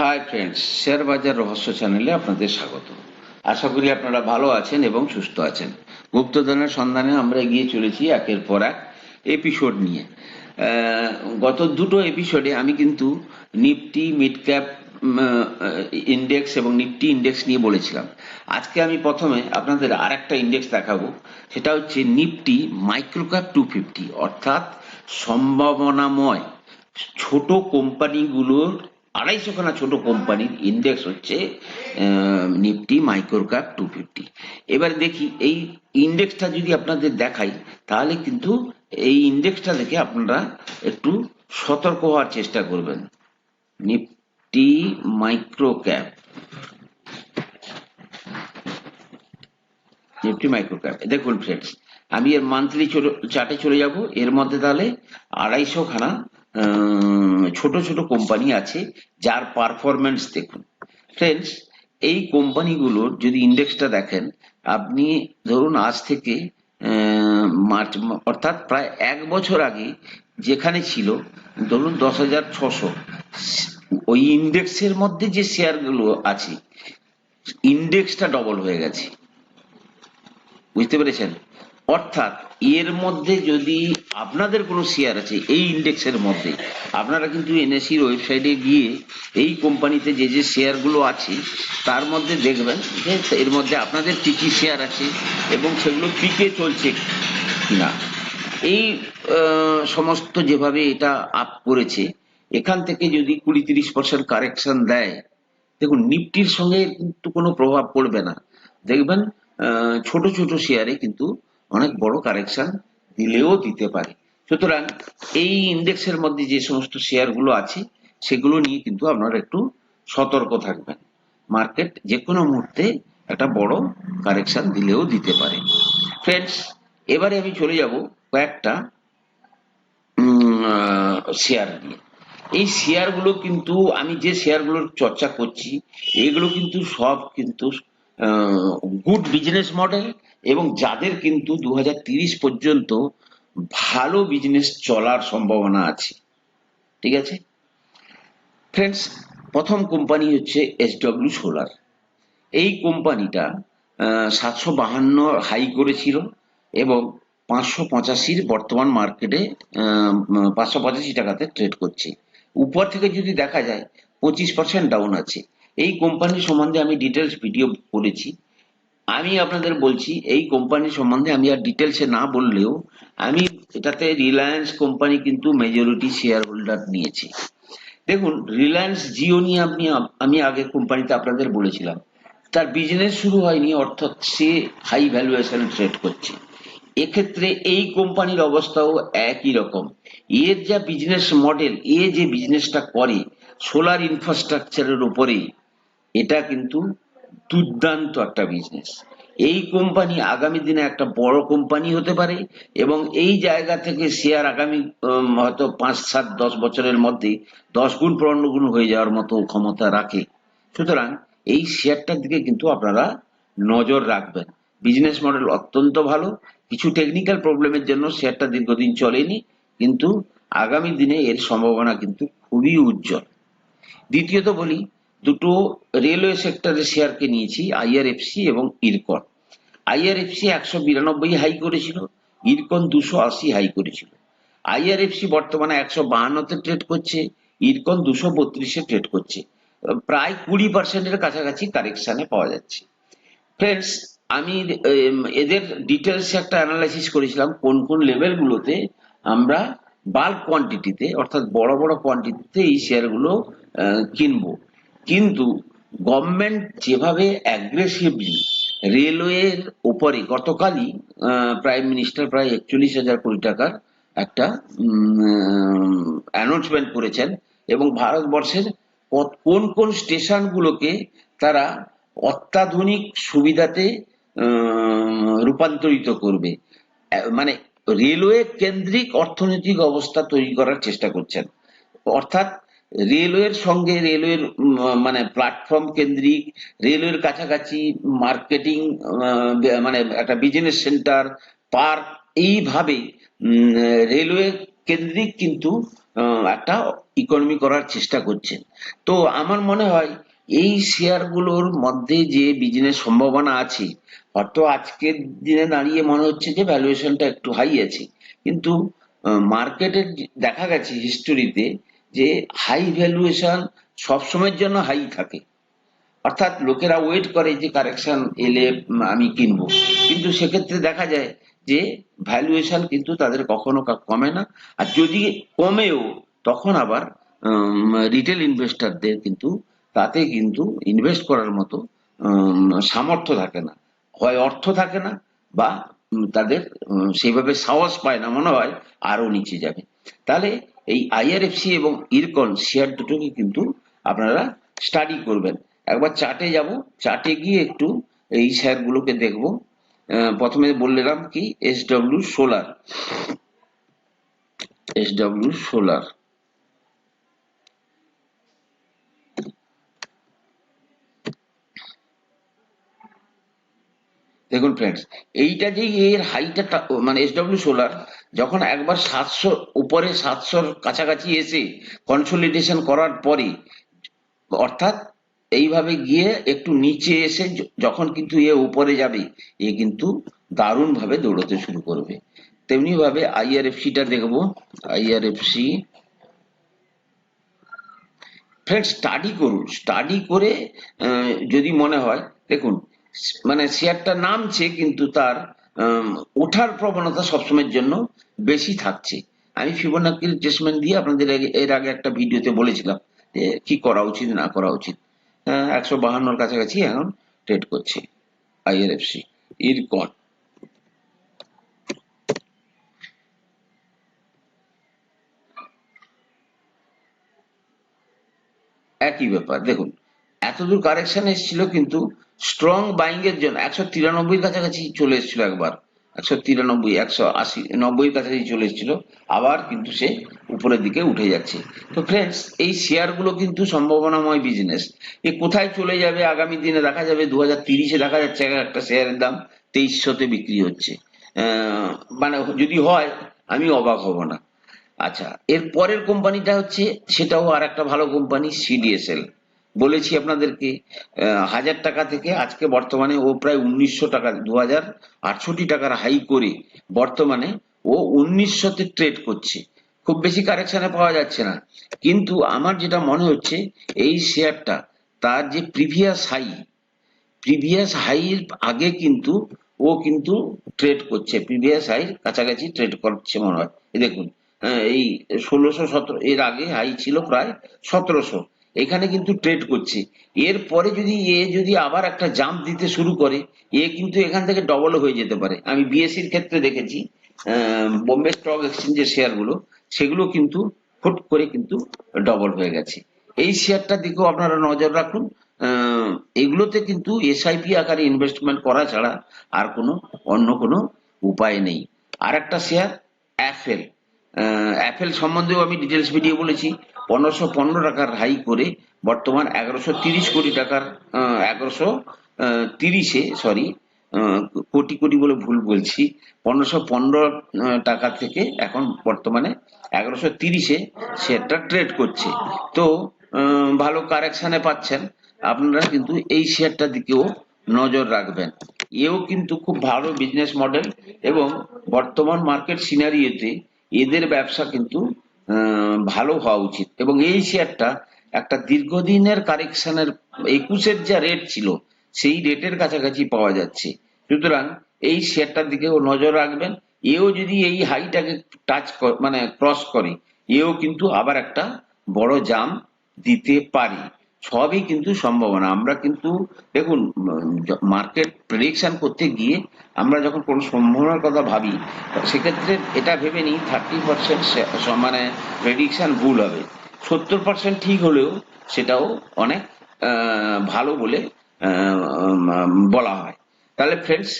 Hi friends share বাজার রহস্য চ্যানেলে আপনাদের স্বাগত। আশা করি আপনারা ভালো আছেন এবং সুস্থ আছেন। গুপ্তধনের সন্ধানে আমরা এগিয়ে চলেছি একের পর এক এপিসোড নিয়ে। গত দুটো এপিসোডে আমি কিন্তু নিফটি মিড ক্যাপ ইন্ডেক্স এবং নিফটি ইন্ডেক্স নিয়ে বলেছিলাম। আজকে আমি প্রথমে আপনাদের আর একটা ইন্ডেক্স দেখাবো। সেটা হচ্ছে নিফটি মাইক্রোক্যাপ টু ফিফটি অর্থাৎ সম্ভাবনাময় ছোট কোম্পানিগুলোর আড়াইশোখানা ছোট কোম্পানির ইন্ডেক্স হচ্ছে Nifty micro cap two fifty এবার দেখি, এই ইন্ডেক্সটা যদি আপনাদের দেখাই, তাহলে কিন্তু এই ইন্ডেক্সটা দেখে আপনারা একটু সতর্ক হওয়ার চেষ্টা করবেন। Nifty micro cap Nifty micro cap দেখুন ফ্রেন্ডস আমি এর মান্থলি চার্টে চলে যাব। এর মধ্যে তাহলে আড়াইশো খানা ছোট ছোট কোম্পানি আছে যার পারফরমেন্স দেখুন। ফ্রেন্ডস এই কোম্পানিগুলোর যদি ইন্ডেক্সটা দেখেন, আপনি ধরুন আজ থেকে মার্চ, অর্থাৎ প্রায় এক বছর আগে যেখানে ছিল, ধরুন দশ হাজার ছশো, ওই ইন্ডেক্সের মধ্যে যে শেয়ারগুলো আছে ইন্ডেক্সটা ডবল হয়ে গেছে। বুঝতে পেরেছেন? অর্থাৎ এর মধ্যে যদি আপনাদের কোনো শেয়ার আছে, এই ইন্ডেক্সের মধ্যে, আপনারা কিন্তু এনএসির ওয়েবসাইটে গিয়ে এই কোম্পানিতে যে যে শেয়ারগুলো আছে, তার মধ্যে দেখবেন যে এর মধ্যে আপনাদের কি কি শেয়ার আছে এবং সেগুলো পিকে চলছে কিনা। এই সমস্ত যেভাবে এটা আপ করেছে, এখান থেকে যদি কুড়ি তিরিশ পার্সেন্ট কারেকশন দেয়, দেখুন, নিফটির সঙ্গে কিন্তু কোনো প্রভাব পড়বে না। দেখবেন ছোট ছোট শেয়ারে কিন্তু অনেক বড় কারেকশন দিলেও দিতে পারে। সুতরাং এই ইন্ডেক্সের মধ্যে যে সমস্ত শেয়ারগুলো আছে, সেগুলো নিয়ে কিন্তু আপনারা একটু সতর্ক থাকবেন। মার্কেট যে কোনো মুহূর্তে একটা বড় কারেকশন দিলেও দিতে পারে। ফ্রেন্ডস এবারে আমি চলে যাব কয়েকটা শেয়ার নিয়ে। এই শেয়ারগুলো কিন্তু আমি যে শেয়ারগুলোর চর্চা করছি, এগুলো কিন্তু সব কিন্তু গুড বিজনেস মডেল এবং যাদের কিন্তু দু পর্যন্ত ভালো বিজনেস চলার সম্ভাবনা আছে। ঠিক আছে? ফ্রেন্ডস প্রথম কোম্পানি হচ্ছে এসডব্লিউ সোলার এই কোম্পানিটা সাতশো বাহান্ন হাই করেছিল এবং পাঁচশো পঁচাশির বর্তমান মার্কেটে পাঁচশো পঁচাশি টাকাতে ট্রেড করছে। উপর থেকে যদি দেখা যায়, পঁচিশ পার্সেন্ট ডাউন আছে। এই কোম্পানি সম্বন্ধে আমি ডিটেলস ভিডিও করেছি আমি আপনাদের বলছি, এই কোম্পানি সম্বন্ধে আমি আর ডিটেলসে না বললেও আমি এটাতে রিলায়েন্স কোম্পানি কিন্তু মেজরিটি শেয়ার হোল্ডার নিয়েছে। দেখুন রিলায়েন্স জিও নিয়ে আপনি, আমি আগে কোম্পানিতে আপনাদের বলেছিলাম। তার বিজনেস শুরু হয়নি, অর্থাৎ সে হাই ভ্যালুয়েশন ট্রেড করছে। এক্ষেত্রে এই কোম্পানির অবস্থাও একই রকম। এর যা বিজনেস মডেল এ যে বিজনেসটা করে সোলার ইনফ্রাস্ট্রাকচারের উপরে এটা কিন্তু দুর্দান্ত একটা বিজনেস এই কোম্পানি আগামী দিনে একটা বড় কোম্পানি হতে পারে এবং এই জায়গা থেকে শেয়ার আগামী হয়তো পাঁচ, সাত, দশ বছরের মধ্যে দশ গুণ পনেরো গুণ হয়ে যাওয়ার মতো ক্ষমতা রাখে। সুতরাং এই শেয়ারটার দিকে কিন্তু আপনারা নজর রাখবেন। বিজনেস মডেল অত্যন্ত ভালো। কিছু টেকনিক্যাল প্রবলেমের জন্য শেয়ারটা দীর্ঘদিন চলেনি, কিন্তু আগামী দিনে এর সম্ভাবনা কিন্তু খুবই উজ্জ্বল। দ্বিতীয়ত বলি দুটো রেলওয়ে সেক্টরের শেয়ারকে নিয়েছি আইআরএফসি এবং ইরকন। আইআরএফসি একশো বিরানব্বই হাই করেছিল, ইরকন দুশো আশি হাই করেছিল। আইআরএফসি বর্তমানে একশো বাহান্নতে ট্রেড করছে, ইরকন দুশো বত্রিশে ট্রেড করছে। প্রায় কুড়ি পার্সেন্টের কাছাকাছি কারেকশনে পাওয়া যাচ্ছে। ফ্রেন্ডস, আমি এদের ডিটেলস একটা অ্যানালাইসিস করেছিলাম, কোন কোন লেভেলগুলোতে আমরা বাল্ক কোয়ান্টিটিতে, অর্থাৎ বড় বড় কোয়ান্টিটিতে এই শেয়ারগুলো কিনবো। কিন্তু গভর্নমেন্ট যেভাবে অ্যাগ্রেসিভলি রেলওয়ের উপরে, গতকালই প্রাইম মিনিস্টার প্রায় একচল্লিশ হাজার কোটি টাকার একটা অ্যানাউন্সমেন্ট করেছেন এবং ভারতবর্ষের কোন কোন স্টেশনগুলোকে তারা অত্যাধুনিক সুবিধাতে রূপান্তরিত করবে। মানে রেলওয়ে কেন্দ্রিক অর্থনৈতিক অবস্থা তৈরি করার চেষ্টা করছেন। অর্থাৎ রেলওয়ের সঙ্গে রেলওয়ের মানে প্ল্যাটফর্ম কেন্দ্রিক, রেলওয়ের কাছাকাছি মার্কেটিং মানে একটা বিজনেস সেন্টার পার্ক এইভাবে রেলওয়ে কেন্দ্রিক কিন্তু একটা ইকোনমি করার চেষ্টা করছেন। তো আমার মনে হয়, এই শেয়ারগুলোর মধ্যে যে বিজনেস সম্ভাবনা আছে, হয়তো আজকের দিনে দাঁড়িয়ে মনে হচ্ছে যে ভ্যালুয়েশনটা একটু হাই আছে। কিন্তু মার্কেটের দেখা গেছে হিস্টোরিতে যে হাই ভ্যালুয়েশন সবসময়ের জন্য হাই থাকে। অর্থাৎ লোকেরা ওয়েট করে যে কারেকশন এলে আমি কিনবো। কিন্তু সেক্ষেত্রে দেখা যায় যে ভ্যালুয়েশন কিন্তু তাদের কখনো কমে না। আর যদি কমেও, তখন আবার রিটেল ইনভেস্টরদের কিন্তু তাতে কিন্তু ইনভেস্ট করার মতো সামর্থ্য থাকে না। হয় অর্থ থাকে না বা তাদের সেইভাবে সাহস পায় না। মনে হয় আরও নিচে যাবে। তাহলে এই আইআরএফসি এবং ইরকন শেয়ার দুটোকে কিন্তু আপনারা স্টাডি করবেন। একবার চার্টে যাব চার্টে গিয়ে একটু এই শেয়ার গুলোকে দেখব। প্রথমে বললাম কি S W solar S W solar দেখুন ফ্রেন্ডস এইটা যে এর হাইটা মানে এস ডব্লিউ সোলার যখন একবার সাতশো, উপরে সাতশোর কাছাকাছি এসে কনসোলিডেশন করার পরে অর্থাৎ এইভাবে গিয়ে একটু নিচে এসে যখন কিন্তু এ উপরে যাবে, এ কিন্তু দারুণ ভাবে দৌড়তে শুরু করবে। তেমনি ভাবে আইআরএফসি টা দেখব। আইআরএফসি ফ্রেন্ড স্টাডি করুন। স্টাডি করে যদি মনে হয়, দেখুন মানে শেয়ারটা নামছে কিন্তু তার ওঠার প্রবণতা সবসময়ের জন্য বেশি থাকছে। আমি ফিবোনাকি রিট্রেসমেন্ট দিয়ে আপনাদের এর আগে একটা ভিডিওতে বলেছিলাম যে কি করা উচিত, না করা উচিত। একশো বাহান্নর কাছাকাছি এখন ট্রেড করছে আইআরএফসি ইরকন। একই ব্যাপার। দেখুন, এতদূর কারেকশন এসেছিল কিন্তু স্ট্রং বাইং এর জন্য একশো তিরানব্বই কাছাকাছি চলে এসেছিল একবার। একশো তিরানব্বই, একশো আশি নব্বই কাছাকাছি চলে এসেছিল। আবার কিন্তু সে উপরের দিকে উঠে যাচ্ছে। তো ফ্রেন্ডস এই শেয়ারগুলো কিন্তু সম্ভাবনাময় বিজনেস এ কোথায় চলে যাবে আগামী দিনে দেখা যাবে? দু হাজার তিরিশে দেখা যাচ্ছে এক একটা শেয়ারের দাম তেইশশোতে বিক্রি হচ্ছে। মানে যদি হয়, আমি অবাক হব না। আচ্ছা এর পরের কোম্পানিটা হচ্ছে, সেটাও আর একটা ভালো কোম্পানি সিডিএসএল বলেছি আপনাদেরকে হাজার টাকা থেকে আজকে বর্তমানে ও প্রায় উনিশশো টাকা দু হাজার আটষট্টি টাকার হাই করে বর্তমানে ও উনিশশোতে ট্রেড করছে। খুব বেশি কারেকশনে পাওয়া যাচ্ছে না। কিন্তু আমার যেটা মনে হচ্ছে এই শেয়ারটা তার যে প্রিভিয়াস হাই প্রিভিয়াস হাইয়ের আগে কিন্তু ও কিন্তু ট্রেড করছে প্রিভিয়াস হাইয়ের কাছাকাছি ট্রেড করছে মনে হয়। দেখুন আহ, এই ষোলোশো সতেরো এর আগে হাই ছিল প্রায় সতেরোশো। এখানে কিন্তু ট্রেড করছে। এর পরে যদি এ যদি আবার একটা জাম্প দিতে শুরু করে, এ কিন্তু এখান থেকে ডবল হয়ে যেতে পারে। আমি বিএসসির ক্ষেত্রে দেখেছি বোম্বে স্টক এক্সচেঞ্জের শেয়ারগুলো সেগুলো কিন্তু হুট করে কিন্তু ডবল হয়ে গেছে। এই শেয়ারটার দিকেও আপনারা নজর রাখুন এগুলোতে কিন্তু এসআইপি আকারে ইনভেস্টমেন্ট করা ছাড়া আর কোনো অন্য কোনো উপায় নেই। আর একটা শেয়ার অ্যাপেল অ্যাপেল সম্বন্ধেও আমি ডিটেলস ভিডিও বলেছি। পনেরোশো পনেরো টাকার হাই করে বর্তমান এগারোশো তিরিশ কোটি টাকার এগারোশো তিরিশে সরি কোটি কোটি বলে ভুল বলছি, পনেরোশো পনেরো টাকা থেকে এখন বর্তমানে এগারোশো তিরিশে শেয়ারটা ট্রেড করছে। তো ভালো কারেকশনে পাচ্ছেন, আপনারা কিন্তু এই শেয়ারটার দিকেও নজর রাখবেন। এও কিন্তু খুব ভালো বিজনেস মডেল এবং বর্তমান মার্কেট সিনারিওতে এদের ব্যবসা কিন্তু ভালো হওয়া উচিত। এবং এই শেয়ারটা একটা দীর্ঘদিনের কারেকশনের একুশের যা রেট ছিল, সেই রেটের কাছাকাছি পাওয়া যাচ্ছে। সুতরাং এই শেয়ারটার দিকেও নজর রাখবেন। এও যদি এই হাইটাকে টাচ মানে ক্রস করে, এও কিন্তু আবার একটা বড় জাম দিতে পারে। সবই কিন্তু সম্ভাবনা আমরা কিন্তু, দেখুন মার্কেট প্রেডিকশন করতে গিয়ে আমরা যখন কোনো সম্ভাবনার কথা ভাবি, সেক্ষেত্রে এটা ভেবে নিই থার্টি পার্সেন্ট মানে প্রেডিকশন ভুল হবে। সত্তর পার্সেন্ট ঠিক হলেও সেটাও অনেক ভালো বলে বলা হয়। তাহলে ফ্রেন্ডস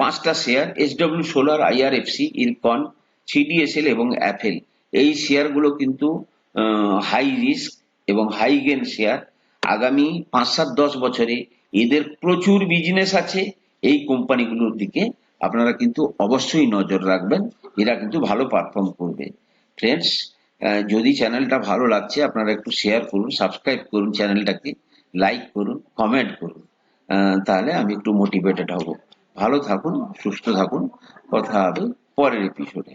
পাঁচটা share SW solar IRFC Ircon CDSL এবং অ্যাপেল এই শেয়ারগুলো কিন্তু হাই রিস্ক এবং হাই গেন শেয়ার আগামী পাঁচ সাত দশ বছরে এদের প্রচুর বিজনেস আছে। এই কোম্পানিগুলোর দিকে আপনারা কিন্তু অবশ্যই নজর রাখবেন। এরা কিন্তু ভালো পারফর্ম করবে। ফ্রেন্ডস যদি চ্যানেলটা ভালো লাগছে, আপনারা একটু শেয়ার করুন সাবস্ক্রাইব করুন চ্যানেলটাকে লাইক করুন কমেন্ট করুন। তাহলে আমি একটু মোটিভেটেড হব। ভালো থাকুন, সুস্থ থাকুন। কথা হবে পরের এপিসোডে